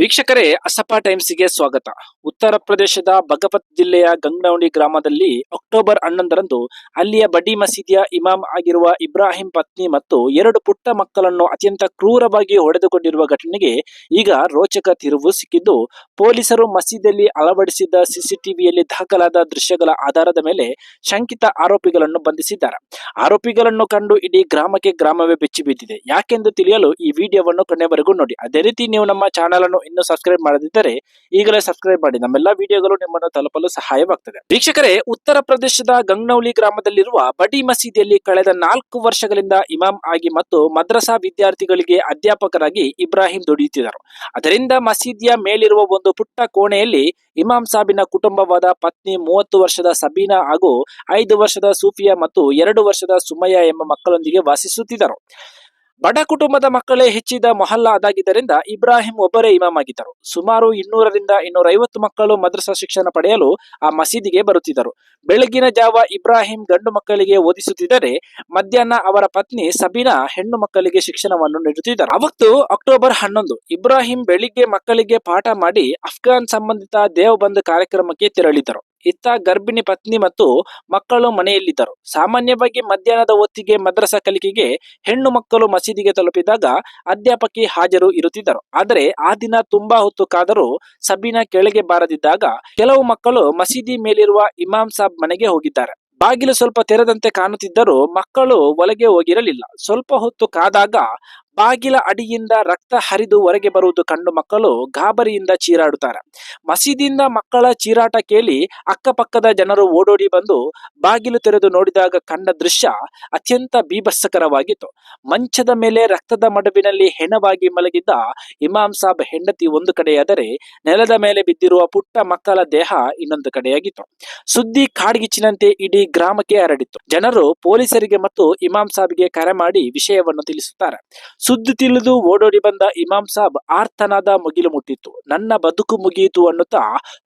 ವೀಕ್ಷಕರೇ ಅಸಪ ಟೈಮ್ಸ್ಗೆ ಸ್ವಾಗತ. ಉತ್ತರ ಪ್ರದೇಶದ ಭಗಪತ್ ಜಿಲ್ಲೆಯ ಗಂಗನೌಂಡಿ ಗ್ರಾಮದಲ್ಲಿ ಅಕ್ಟೋಬರ್ ಹನ್ನೊಂದರಂದು ಅಲ್ಲಿಯ ಬಡಿ ಮಸೀದಿಯ ಇಮಾಮ್ ಆಗಿರುವ ಇಬ್ರಾಹಿಂ ಪತ್ನಿ ಮತ್ತು ಎರಡು ಪುಟ್ಟ ಮಕ್ಕಳನ್ನು ಅತ್ಯಂತ ಕ್ರೂರವಾಗಿ ಹೊಡೆದುಕೊಂಡಿರುವ ಘಟನೆಗೆ ಈಗ ರೋಚಕ ತಿರುವು ಸಿಕ್ಕಿದ್ದು, ಪೊಲೀಸರು ಮಸೀದಿಯಲ್ಲಿ ಅಳವಡಿಸಿದ್ದ ಸಿಸಿಟಿವಿಯಲ್ಲಿ ದಾಖಲಾದ ದೃಶ್ಯಗಳ ಆಧಾರದ ಮೇಲೆ ಶಂಕಿತ ಆರೋಪಿಗಳನ್ನು ಬಂಧಿಸಿದ್ದಾರೆ. ಆರೋಪಿಗಳನ್ನು ಕಂಡು ಇಡೀ ಗ್ರಾಮಕ್ಕೆ ಗ್ರಾಮವೇ ಬೆಚ್ಚಿಬಿದ್ದಿದೆ. ಯಾಕೆಂದು ತಿಳಿಯಲು ಈ ವಿಡಿಯೋವನ್ನು ಕೊನೆವರೆಗೂ ನೋಡಿ. ಅದೇ ರೀತಿ ನೀವು ನಮ್ಮ ಚಾನಲ್ ಅನ್ನು ಇನ್ನೂ ಸಬ್ಸ್ಕ್ರೈಬ್ ಮಾಡದಿದ್ದರೆ ಈಗಲೇ ಸಬ್ಸ್ಕ್ರೈಬ್ ಮಾಡಿ. ನಮ್ಮೆಲ್ಲ ವಿಡಿಯೋಗಳು ನಿಮ್ಮನ್ನು ತಲುಪಲು ಸಹಾಯವಾಗ್ತದೆ. ವೀಕ್ಷಕರೇ, ಉತ್ತರ ಪ್ರದೇಶದ ಗಂಗ್ನೌಲಿ ಗ್ರಾಮದಲ್ಲಿರುವ ಬಡಿ ಮಸೀದಿಯಲ್ಲಿ ಕಳೆದ ನಾಲ್ಕು ವರ್ಷಗಳಿಂದ ಇಮಾಮ್ ಆಗಿ ಮತ್ತು ಮದ್ರಸಾ ವಿದ್ಯಾರ್ಥಿಗಳಿಗೆ ಅಧ್ಯಾಪಕರಾಗಿ ಇಬ್ರಾಹಿಂ ದುಡಿಯುತ್ತಿದ್ದರು. ಅದರಿಂದ ಮಸೀದಿಯ ಮೇಲಿರುವ ಒಂದು ಪುಟ್ಟ ಕೋಣೆಯಲ್ಲಿ ಇಮಾಮ್ ಸಾಬಿನ ಕುಟುಂಬವಾದ ಪತ್ನಿ ಮೂವತ್ತು ವರ್ಷದ ಸಬೀನಾ ಹಾಗೂ ಐದು ವರ್ಷದ ಸೂಫಿಯಾ ಮತ್ತು ಎರಡು ವರ್ಷದ ಸುಮಯ್ಯ ಎಂಬ ಮಕ್ಕಳೊಂದಿಗೆ ವಾಸಿಸುತ್ತಿದ್ದರು. ಬಡ ಕುಟುಂಬದ ಮಕ್ಕಳೇ ಹೆಚ್ಚಿದ ಮೊಹಲ್ಲಾ ಅದಾಗಿದ್ದರಿಂದ ಇಬ್ರಾಹಿಂ ಒಬ್ಬರೇ ಇಮಾಮ್ ಆಗಿದ್ದರು. ಸುಮಾರು ಇನ್ನೂರರಿಂದ ಇನ್ನೂರ ಐವತ್ತು ಮಕ್ಕಳು ಮದ್ರಸಾ ಶಿಕ್ಷಣ ಪಡೆಯಲು ಆ ಮಸೀದಿಗೆ ಬರುತ್ತಿದ್ದರು. ಬೆಳಗಿನ ಜಾವ ಇಬ್ರಾಹಿಂ ಗಂಡು ಮಕ್ಕಳಿಗೆ ಓದಿಸುತ್ತಿದ್ದರೆ ಮಧ್ಯಾಹ್ನ ಅವರ ಪತ್ನಿ ಸಬೀನಾ ಹೆಣ್ಣು ಮಕ್ಕಳಿಗೆ ಶಿಕ್ಷಣವನ್ನು ನೀಡುತ್ತಿದ್ದರು. ಅವತ್ತು ಅಕ್ಟೋಬರ್ ಹನ್ನೊಂದು, ಇಬ್ರಾಹಿಂ ಬೆಳಿಗ್ಗೆ ಮಕ್ಕಳಿಗೆ ಪಾಠ ಮಾಡಿ ಅಫ್ಘಾನ್ ಸಂಬಂಧಿತ ದೇವಬಂದ್ ಕಾರ್ಯಕ್ರಮಕ್ಕೆ ತೆರಳಿದರು ಇತ್ತ ಗರ್ಭಿಣಿ ಪತ್ನಿ ಮತ್ತು ಮಕ್ಕಳು ಮನೆಯಲ್ಲಿದ್ದರು. ಸಾಮಾನ್ಯವಾಗಿ ಮಧ್ಯಾಹ್ನದ ಹೊತ್ತಿಗೆ ಮದ್ರಸಾ ಕಲಿಕೆಗೆ ಹೆಣ್ಣು ಮಕ್ಕಳು ಮಸೀದಿಗೆ ತಲುಪಿದಾಗ ಅಧ್ಯಾಪಕಿ ಹಾಜರು ಇರುತ್ತಿದ್ದರು. ಆದರೆ ಆ ದಿನ ತುಂಬಾ ಹೊತ್ತು ಕಾದರೂ ಸಬೀನಾ ಕೆಳಗೆ ಬಾರದಿದ್ದಾಗ ಕೆಲವು ಮಕ್ಕಳು ಮಸೀದಿ ಮೇಲಿರುವ ಇಮಾಮ್ ಸಾಬ್ ಮನೆಗೆ ಹೋಗಿದ್ದಾರೆ. ಬಾಗಿಲು ಸ್ವಲ್ಪ ತೆರೆದಂತೆ ಕಾಣುತ್ತಿದ್ದರೂ ಮಕ್ಕಳು ಒಳಗೆ ಹೋಗಿರಲಿಲ್ಲ. ಸ್ವಲ್ಪ ಹೊತ್ತು ಕಾದಾಗ ಬಾಗಿಲ ಅಡಿಯಿಂದ ರಕ್ತ ಹರಿದು ಹೊರಗೆ ಬರುವುದು ಕಂಡು ಮಕ್ಕಳು ಗಾಬರಿಯಿಂದ ಚೀರಾಡುತ್ತಾರೆ. ಮಸೀದಿಯಿಂದ ಮಕ್ಕಳ ಚೀರಾಟ ಕೇಳಿ ಅಕ್ಕಪಕ್ಕದ ಜನರು ಓಡೋಡಿ ಬಂದು ಬಾಗಿಲು ತೆರೆದು ನೋಡಿದಾಗ ಕಂಡ ದೃಶ್ಯ ಅತ್ಯಂತ ಬೀಭತ್ಸಕರವಾಗಿತ್ತು ಮಂಚದ ಮೇಲೆ ರಕ್ತದ ಮಡುವಿನಲ್ಲಿ ಹೆಣವಾಗಿ ಮಲಗಿದ್ದ ಇಮಾಮ್ ಸಾಬ್ ಹೆಂಡತಿ ಒಂದು ಕಡೆಯಾದರೆ ನೆಲದ ಮೇಲೆ ಬಿದ್ದಿರುವ ಪುಟ್ಟ ಮಕ್ಕಳ ದೇಹ ಇನ್ನೊಂದು ಕಡೆಯಾಗಿತ್ತು. ಸುದ್ದಿ ಕಾಡ್ಗಿಚ್ಚಿನಂತೆ ಇಡೀ ಗ್ರಾಮಕ್ಕೆ ಹರಡಿತ್ತು. ಜನರು ಪೊಲೀಸರಿಗೆ ಮತ್ತು ಇಮಾಮ್ ಸಾಬ್ಗೆ ಕರೆ ಮಾಡಿ ವಿಷಯವನ್ನು ತಿಳಿಸುತ್ತಾರೆ. ಸುದ್ದಿ ತಿಳಿದು ಓಡೋಡಿ ಬಂದ ಇಮಾಮ್ ಸಾಬ್ ಆರ್ತನಾದ ಮುಗಿಲು ಮುಟ್ಟಿತ್ತು. ನನ್ನ ಬದುಕು ಮುಗಿಯಿತು ಅನ್ನುತ್ತಾ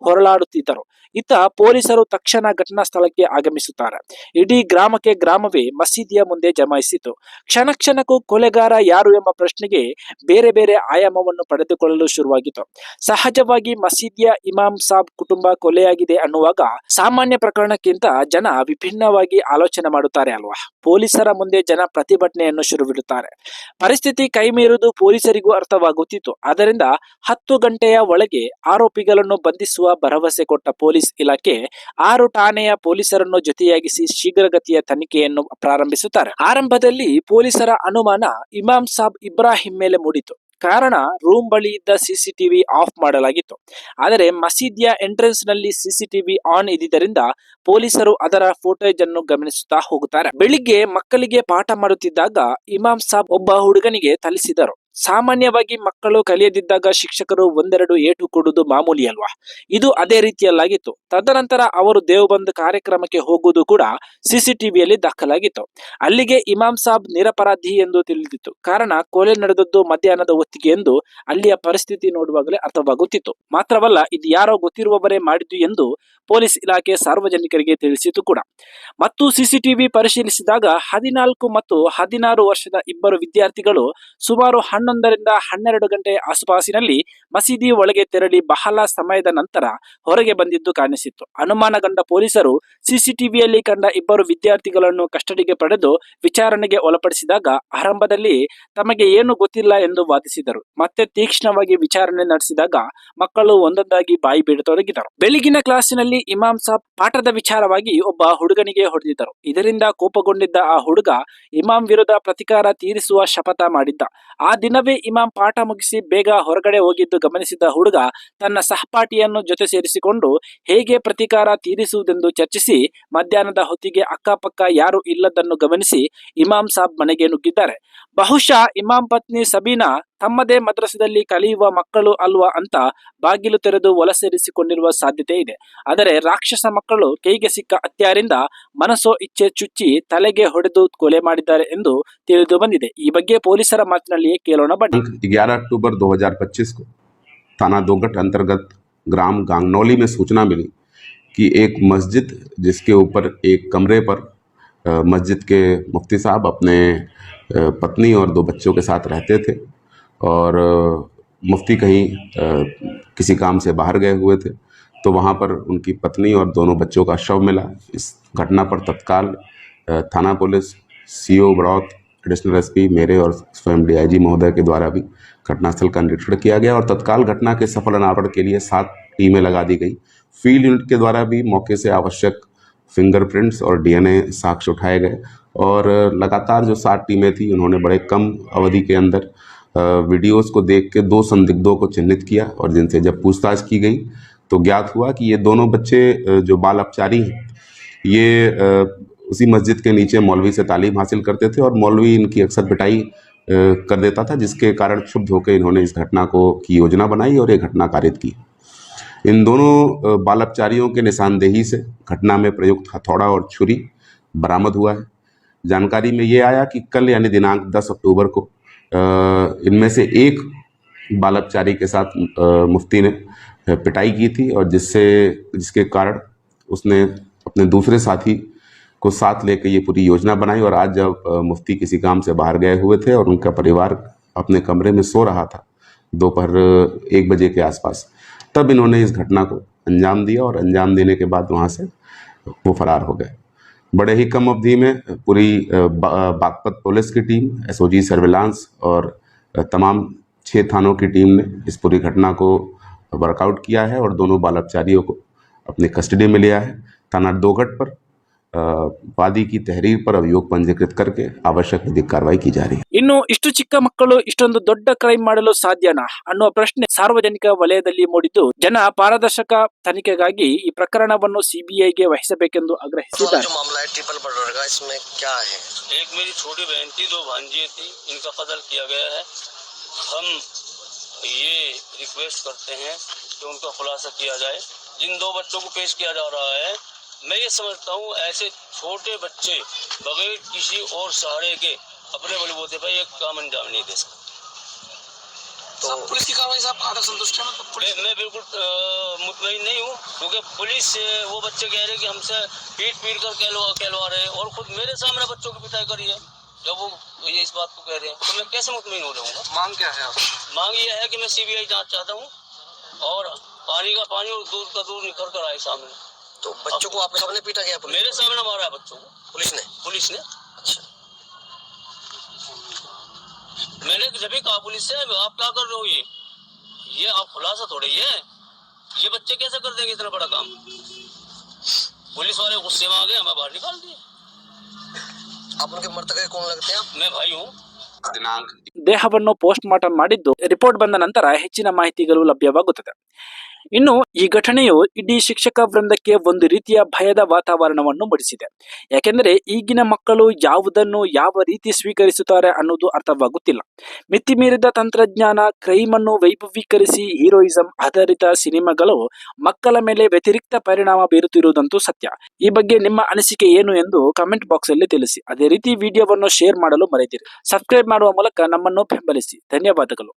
ಹೊರಳಾಡುತ್ತಿದ್ದರು. ಇತ್ತ ಪೊಲೀಸರು ತಕ್ಷಣ ಘಟನಾ ಸ್ಥಳಕ್ಕೆ ಆಗಮಿಸುತ್ತಾರೆ. ಇಡೀ ಗ್ರಾಮಕ್ಕೆ ಗ್ರಾಮವೇ ಮಸೀದಿಯ ಮುಂದೆ ಜಮಾಯಿಸಿತು. ಕ್ಷಣ ಕ್ಷಣಕ್ಕೂ ಕೊಲೆಗಾರ ಯಾರು ಎಂಬ ಪ್ರಶ್ನೆಗೆ ಬೇರೆ ಬೇರೆ ಆಯಾಮವನ್ನು ಪಡೆದುಕೊಳ್ಳಲು ಶುರುವಾಗಿತ್ತು. ಸಹಜವಾಗಿ ಮಸೀದಿಯ ಇಮಾಮ್ ಸಾಬ್ ಕುಟುಂಬ ಕೊಲೆಯಾಗಿದೆ ಅನ್ನುವಾಗ ಸಾಮಾನ್ಯ ಪ್ರಕರಣಕ್ಕಿಂತ ಜನ ವಿಭಿನ್ನವಾಗಿ ಆಲೋಚನೆ ಮಾಡುತ್ತಾರೆ ಅಲ್ವಾ? ಪೊಲೀಸರ ಮುಂದೆ ಜನ ಪ್ರತಿಭಟನೆಯನ್ನು ಶುರುವಿಡುತ್ತಾರೆ. ಪರಿಸ್ಥಿತಿ ಕೈಮೀರುವುದು ಪೊಲೀಸರಿಗೂ ಅರ್ಥವಾಗುತ್ತಿತ್ತು. ಆದ್ದರಿಂದ ಹತ್ತು ಗಂಟೆಯ ಒಳಗೆ ಆರೋಪಿಗಳನ್ನು ಬಂಧಿಸುವ ಭರವಸೆ ಕೊಟ್ಟ ಪೊಲೀಸ್ ಇಲಾಖೆ ಆರು ಠಾಣೆಯ ಪೊಲೀಸರನ್ನು ಜೊತೆಯಾಗಿಸಿ ಶೀಘ್ರಗತಿಯ ತನಿಖೆಯನ್ನು ಪ್ರಾರಂಭಿಸುತ್ತಾರೆ. ಆರಂಭದಲ್ಲಿ ಪೊಲೀಸರ ಅನುಮಾನ ಇಮಾಮ್ ಸಾಬ್ ಇಬ್ರಾಹಿಂ ಮೇಲೆ ಮೂಡಿತು. ಕಾರಣ ರೂಮ್ ಬಳಿ ಇದ್ದ ಸಿಸಿಟಿವಿ ಆಫ್ ಮಾಡಲಾಗಿತ್ತು. ಆದರೆ ಮಸೀದಿಯ ಎಂಟ್ರೆನ್ಸ್ನಲ್ಲಿ ಸಿಸಿಟಿವಿ ಆನ್ ಇದ್ದಿದ್ದರಿಂದ ಪೊಲೀಸರು ಅದರ ಫೋಟೇಜ್ ಅನ್ನು ಗಮನಿಸುತ್ತಾ ಹೋಗುತ್ತಾರೆ. ಬೆಳಿಗ್ಗೆ ಮಕ್ಕಳಿಗೆ ಪಾಠ ಮಾಡುತ್ತಿದ್ದಾಗ ಇಮಾಮ್ ಸಾಬ್ ಒಬ್ಬ ಹುಡುಗನಿಗೆ ಥಳಿಸಿದರು. ಸಾಮಾನ್ಯವಾಗಿ ಮಕ್ಕಳು ಕಲಿಯದಿದ್ದಾಗ ಶಿಕ್ಷಕರು ಒಂದೆರಡು ಏಟು ಕೊಡುವುದು ಮಾಮೂಲಿ ಅಲ್ವಾ? ಇದು ಅದೇ ರೀತಿಯಲ್ಲಾಗಿತ್ತು. ತದನಂತರ ಅವರು ದೇವಬಂದ್ ಕಾರ್ಯಕ್ರಮಕ್ಕೆ ಹೋಗುವುದು ಕೂಡ ಸಿಸಿಟಿವಿಯಲ್ಲಿ ದಾಖಲಾಗಿತ್ತು. ಅಲ್ಲಿಗೆ ಇಮಾಮ್ ಸಾಬ್ ನಿರಪರಾಧಿ ಎಂದು ತಿಳಿದಿತ್ತು. ಕಾರಣ ಕೊಲೆ ನಡೆದದ್ದು ಮಧ್ಯಾಹ್ನದ ಹೊತ್ತಿಗೆ ಎಂದು ಅಲ್ಲಿಯ ಪರಿಸ್ಥಿತಿ ನೋಡುವಾಗಲೇ ಅರ್ಥವಾಗುತ್ತಿತ್ತು. ಮಾತ್ರವಲ್ಲ ಇದು ಯಾರೋ ಗೊತ್ತಿರುವವರೇ ಮಾಡಿದ್ದು ಎಂದು ಪೊಲೀಸ್ ಇಲಾಖೆ ಸಾರ್ವಜನಿಕರಿಗೆ ತಿಳಿಸಿತು ಕೂಡ. ಮತ್ತು ಸಿಸಿಟಿವಿ ಪರಿಶೀಲಿಸಿದಾಗ ಹದಿನಾಲ್ಕು ಮತ್ತು ಹದಿನಾರು ವರ್ಷದ ಇಬ್ಬರು ವಿದ್ಯಾರ್ಥಿಗಳು ಸುಮಾರು ಹನ್ನೊಂದರಿಂದ ಹನ್ನೆರಡು ಗಂಟೆ ಆಸುಪಾಸಿನಲ್ಲಿ ಮಸೀದಿ ಒಳಗೆ ತೆರಳಿ ಬಹಳ ಸಮಯದ ನಂತರ ಹೊರಗೆ ಬಂದಿದ್ದು ಕಾಣಿಸಿತ್ತು. ಅನುಮಾನಗೊಂಡ ಪೊಲೀಸರು ಸಿಸಿಟಿವಿಯಲ್ಲಿ ಕಂಡ ಇಬ್ಬರು ವಿದ್ಯಾರ್ಥಿಗಳನ್ನು ಕಸ್ಟಡಿಗೆ ಪಡೆದು ವಿಚಾರಣೆಗೆ ಒಳಪಡಿಸಿದಾಗ ಆರಂಭದಲ್ಲಿ ತಮಗೆ ಏನು ಗೊತ್ತಿಲ್ಲ ಎಂದು ವಾದಿಸಿದರು. ಮತ್ತೆ ತೀಕ್ಷ್ಣವಾಗಿ ವಿಚಾರಣೆ ನಡೆಸಿದಾಗ ಮಕ್ಕಳು ಒಂದೊಂದಾಗಿ ಬಾಯಿ ಬಿಡತೊಡಗಿದರು ಬೆಳಗಿನ ಕ್ಲಾಸಿನಲ್ಲಿ ಇಮಾಮ್ ಸಾಬ್ ಪಾಠದ ವಿಚಾರವಾಗಿ ಒಬ್ಬ ಹುಡುಗನಿಗೆ ಹೊಡೆದಿದ್ದರು. ಇದರಿಂದ ಕೋಪಗೊಂಡಿದ್ದ ಆ ಹುಡುಗ ಇಮಾಮ್ ವಿರುದ್ಧ ಪ್ರತಿಕಾರ ತೀರಿಸುವ ಶಪಥ ಮಾಡಿದ್ದ. ಆ ದಿನವೇ ಇಮಾಮ್ ಪಾಠ ಮುಗಿಸಿ ಬೇಗ ಹೊರಗಡೆ ಹೋಗಿದ್ದು ಗಮನಿಸಿದ ಹುಡುಗ ತನ್ನ ಸಹಪಾಠಿಯನ್ನು ಜೊತೆ ಸೇರಿಸಿಕೊಂಡು ಹೇಗೆ ಪ್ರತಿಕಾರ ತೀರಿಸುವುದೆಂದು ಚರ್ಚಿಸಿ ಮಧ್ಯಾಹ್ನದ ಹೊತ್ತಿಗೆ ಅಕ್ಕಪಕ್ಕ ಯಾರು ಇಲ್ಲದನ್ನು ಗಮನಿಸಿ ಇಮಾಮ್ ಸಾಬ್ ಮನೆಗೆ ನುಗ್ಗಿದ್ದಾರೆ. ಬಹುಶಃ ಇಮಾಮ್ ಪತ್ನಿ ಸಬೀನಾ ತಮ್ಮದೇ ಮದ್ರಸದಲ್ಲಿ ಕಲಿಯುವ ಮಕ್ಕಳು ಅಲ್ವಾ ಅಂತ ಬಾಗಿಲು ತೆರೆದು ಒಲಸೇರಿಸಿಕೊಂಡಿರುವ ಸಾಧ್ಯತೆ ಇದೆ ಆದರೆ ರಾಕ್ಷಸ ಮಕ್ಕಳು ಕೈಗೆ ಸಿಕ್ಕ ಹತ್ಯಾರಿಂದ ಮನಸ್ಸೋ ಇಚ್ಛೆ ಚುಚ್ಚಿ ತಲೆಗೆ ಹೊಡೆದು ಕೊಲೆ ಮಾಡಿದ್ದಾರೆ ಎಂದು ತಿಳಿದು ಬಂದಿದೆ ಈ ಬಗ್ಗೆ ಪೊಲೀಸರ ಮಾತಿನಲ್ಲಿಯೇ ಕೇಳೋಣ ಬನ್ನಿ दिनांक 11 अक्टूबर 2025 को थाना दोगट अंतर्गत ग्राम गांगनौली में सूचना मिली कि एक मस्जिद जिसके ऊपर एक कमरे पर अ, मस्जिद के मुफ्ती साहब अपने अ, पत्नी और दो बच्चों के साथ रहते थे और मुफ्ती कहीं किसी काम से बाहर गए हुए थे तो वहाँ पर उनकी पत्नी और दोनों बच्चों का शव मिला। इस घटना पर तत्काल थाना police, CO Baraut, additional SP मेरे और स्वयं डीआईजी महोदय के द्वारा भी घटनास्थल का निरीक्षण किया गया और तत्काल घटना के सफल अनावरण के लिए सात टीमें लगा दी गई। फ़ील्ड यूनिट के द्वारा भी मौके से आवश्यक फिंगरप्रिंट्स और डीएनए साक्ष्य उठाए गए और लगातार जो सात टीमें थी, उन्होंने बड़े कम अवधि के अंदर वीडियोस को देख के दो संदिग्धों को चिन्हित किया और जिनसे जब पूछताछ की गई तो ज्ञात हुआ कि ये दोनों बच्चे जो बाल अपचारी हैं, ये उसी मस्जिद के नीचे मौलवी से तालीम हासिल करते थे और मौलवी इनकी अक्सर पिटाई कर देता था, जिसके कारण क्षुब्ध होकर इन्होंने इस घटना को, की योजना बनाई और ये घटना कारित की। इन दोनों बाल अपचारियों के निशानदेही से घटना में प्रयुक्त हथौड़ा और छुरी बरामद हुआ है। जानकारी में ये आया कि कल यानी दिनांक 10 अक्टूबर को इनमें से एक बाल अपचारी के साथ मुफ्ती ने पिटाई की थी और जिससे, जिसके कारण उसने अपने दूसरे साथी को साथ लेकर ये पूरी योजना बनाई और आज जब मुफ्ती किसी काम से बाहर गए हुए थे और उनका परिवार अपने कमरे में सो रहा था दोपहर एक बजे के आसपास, तब इन्होंने इस घटना को अंजाम दिया और अंजाम देने के बाद वहाँ से वो फरार हो गए। बड़े ही कम अवधि में, पूरी बागपत पुलिस की टीम एसओजी सर्विलांस और तमाम छः थानों की टीम ने इस पूरी घटना को वर्कआउट किया है और दोनों बाल अपचारियों को अपनी कस्टडी में लिया है। थाना दोगट पर अ, वादी की तहरीर पर अभियोग पंजीकृत करके आवश्यक विधिक कार्रवाई की जा रही है ಇನ್ನು ಇಷ್ಟು ಚಿಕ್ಕ ಮಕ್ಕಳು ಇಷ್ಟೊಂದು ದೊಡ್ಡ ಕ್ರೈಮ್ ಮಾಡಲು ಸಾಧ್ಯನಾ ಅನ್ನುವ ಪ್ರಶ್ನೆ ಸಾರ್ವಜನಿಕ ವಲಯದಲ್ಲಿ ಮೂಡಿದ್ದು ಜನ ಪಾರದರ್ಶಕ ತನಿಖೆಗಾಗಿ ಈ ಪ್ರಕರಣವನ್ನು ಸಿಬಿಐಗೆ ವಹಿಸಬೇಕೆಂದು ಆಗ್ರಹಿಸಿದ್ದಾರೆ जो मामला है ट्रिपल मर्डर का इसमें क्या है एक मेरी छोटी बहन थी दो भांजियाँ थी इनका कत्ल किया गया है हम ये रिक्वेस्ट करते हैं कि उनका खुलासा किया जाए जिन दो बच्चों को पेश किया जा रहा है मैं ये समझता हूँ ऐसे छोटे बच्चे बगैर किसी और सहारे के अपने बलबूते पर एक काम अंजाम नहीं दे सकते। तो पुलिस की कार्रवाई से आप आधा संतुष्ट हैं? मतलब पुलिस मैं मैं बिल्कुल मुतमईन नहीं हूँ क्योंकि पुलिस वो बच्चे कह रहे हैं कि हमसे पीट पीट कर कहलवा कहलवा रहे हैं और खुद मेरे सामने बच्चों की पिटाई करी है। जब वो ये इस बात को कह रहे हैं तो मैं कैसे मुतमिन हो जाऊँगा? मांग क्या है आप? मांग ये है कि मैं सीबीआई जाँच चाहता हूँ और पानी का पानी और दूध का दूध निखर कर आए सामने। तो बच्चों को आपके सामने पीटा गया पुलिस मेरे सामने मारा है बच्चों को पुलिस ने पुलिस ने अच्छा मैंने जब भी कहा पुलिस से आप क्या कर रहे हो ये ये आप खुलासा थोड़े ही है ये बच्चे कैसे कर देंगे इतना बड़ा काम पुलिस वाले गुस्से में आ गए हमें बाहर निकाल दिए आप उनके मृतक के कौन लगते हैं आप मैं भाई हूँ दिनांक ದೇಹವನ್ನು ಪೋಸ್ಟ್ ಮಾರ್ಟಮ್ ಮಾಡಿದ್ದು ರಿಪೋರ್ಟ್ ಬಂದ ನಂತರ ಹೆಚ್ಚಿನ ಮಾಹಿತಿಗಳು ಲಭ್ಯವಾಗುತ್ತದೆ ಇನ್ನು ಈ ಘಟನೆಯು ಇಡೀ ಶಿಕ್ಷಕ ವೃಂದಕ್ಕೆ ಒಂದು ರೀತಿಯ ಭಯದ ವಾತಾವರಣವನ್ನು ಮೂಡಿಸಿದೆ. ಯಾಕೆಂದರೆ ಈಗಿನ ಮಕ್ಕಳು ಯಾವುದನ್ನು ಯಾವ ರೀತಿ ಸ್ವೀಕರಿಸುತ್ತಾರೆ ಅನ್ನೋದು ಅರ್ಥವಾಗುತ್ತಿಲ್ಲ. ಮಿತಿ ಮೀರಿದ ತಂತ್ರಜ್ಞಾನ ಕ್ರೈಮ್ ಅನ್ನು ವೈಭವೀಕರಿಸಿ, ಹೀರೋಯಿಸಂ ಆಧಾರಿತ ಸಿನಿಮಾಗಳು ಮಕ್ಕಳ ಮೇಲೆ ವ್ಯತಿರಿಕ್ತ ಪರಿಣಾಮ ಬೀರುತ್ತಿರುವುದಂತೂ ಸತ್ಯ. ಈ ಬಗ್ಗೆ ನಿಮ್ಮ ಅನಿಸಿಕೆ ಏನು ಎಂದು ಕಮೆಂಟ್ ಬಾಕ್ಸ್ ಅಲ್ಲಿ ತಿಳಿಸಿ. ಅದೇ ರೀತಿ ವಿಡಿಯೋವನ್ನು ಶೇರ್ ಮಾಡಲು ಮರೆತಿರಿ. ಸಬ್ಸ್ಕ್ರೈಬ್ ಮಾಡುವ ಮೂಲಕ ನಮ್ಮನ್ನು ಬೆಂಬಲಿಸಿ. ಧನ್ಯವಾದಗಳು.